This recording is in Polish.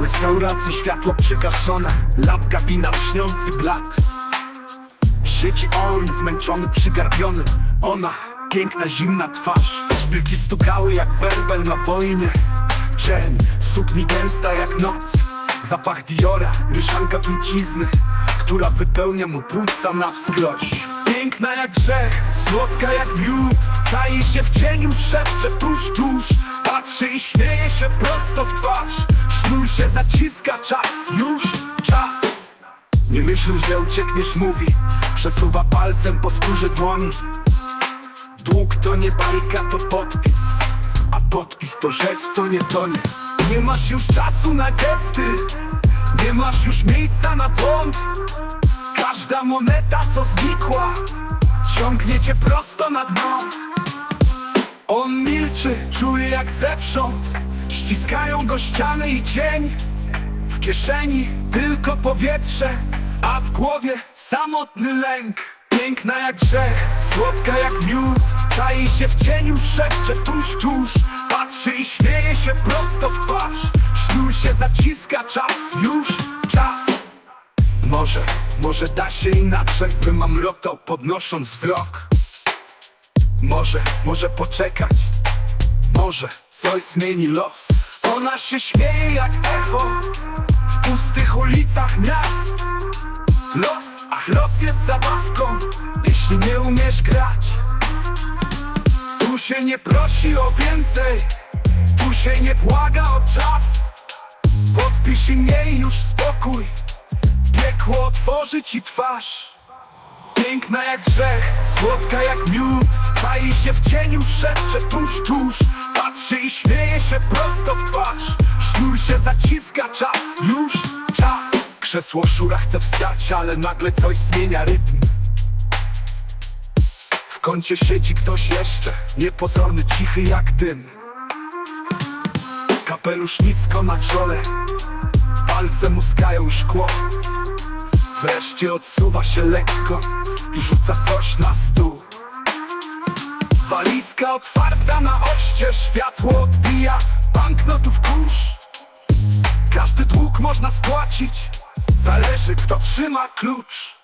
restauracji światło przygaszone. Lampka wina lśniący blat. Siedzi on zmęczony, przygarbiony. Ona, piękna, zimna twarz. Szpilki stukały jak werbel na wojnie. Cień, sukni gęsta jak noc. Zapach Diora, mieszanka trucizny Która wypełnia mu płuca na wskroś Piękna jak grzech, słodka jak miód. Czai się w cieniu, szepcze tuż, tuż. Patrzy i śmieje się prosto w twarz. Sznur się zaciska, czas, już czas. Nie myśl, że uciekniesz, mówi. Przesuwa palcem po skórze dłoni Dług to nie bajka, to podpis. A podpis to rzecz, co nie tonie. Nie masz już czasu na gesty. Nie masz już miejsca na błąd Każda moneta, co znikła Ciągnie cię prosto na dno On milczy, czuje jak zewsząd Ściskają go ściany i cień w kieszeni tylko powietrze, a w głowie samotny lęk. Piękna jak grzech, słodka jak miód, czai się w cieniu, szepcze tuż, tuż. Patrzy i śmieje się prosto w twarz, sznur się zaciska, czas, już czas. Może, może da się inaczej, wymamrotał podnosząc wzrok. Może, może poczekać, może coś zmieni los. Ona się śmieje jak echo w pustych ulicach miast. Los, ach, los jest zabawką, jeśli nie umiesz grać. Tu się nie prosi o więcej, tu się nie błaga o czas. Podpisz i już spokój, piekło otworzy ci twarz. Piękna jak grzech, słodka jak miód. Czai się w cieniu, szepcze tuż, tuż. Patrzy i śmieje się prosto w twarz. Sznur się zaciska, czas, już czas. Krzesło szura chce wstać, ale nagle coś zmienia rytm. W kącie siedzi ktoś jeszcze Niepozorny, cichy jak dym. Kapelusz nisko na czole Palce muskają szkło Wreszcie odsuwa się lekko i rzuca coś na stół. Walizka otwarta na oścież, światło odbija banknotów kurz. Każdy dług można spłacić, zależy kto trzyma klucz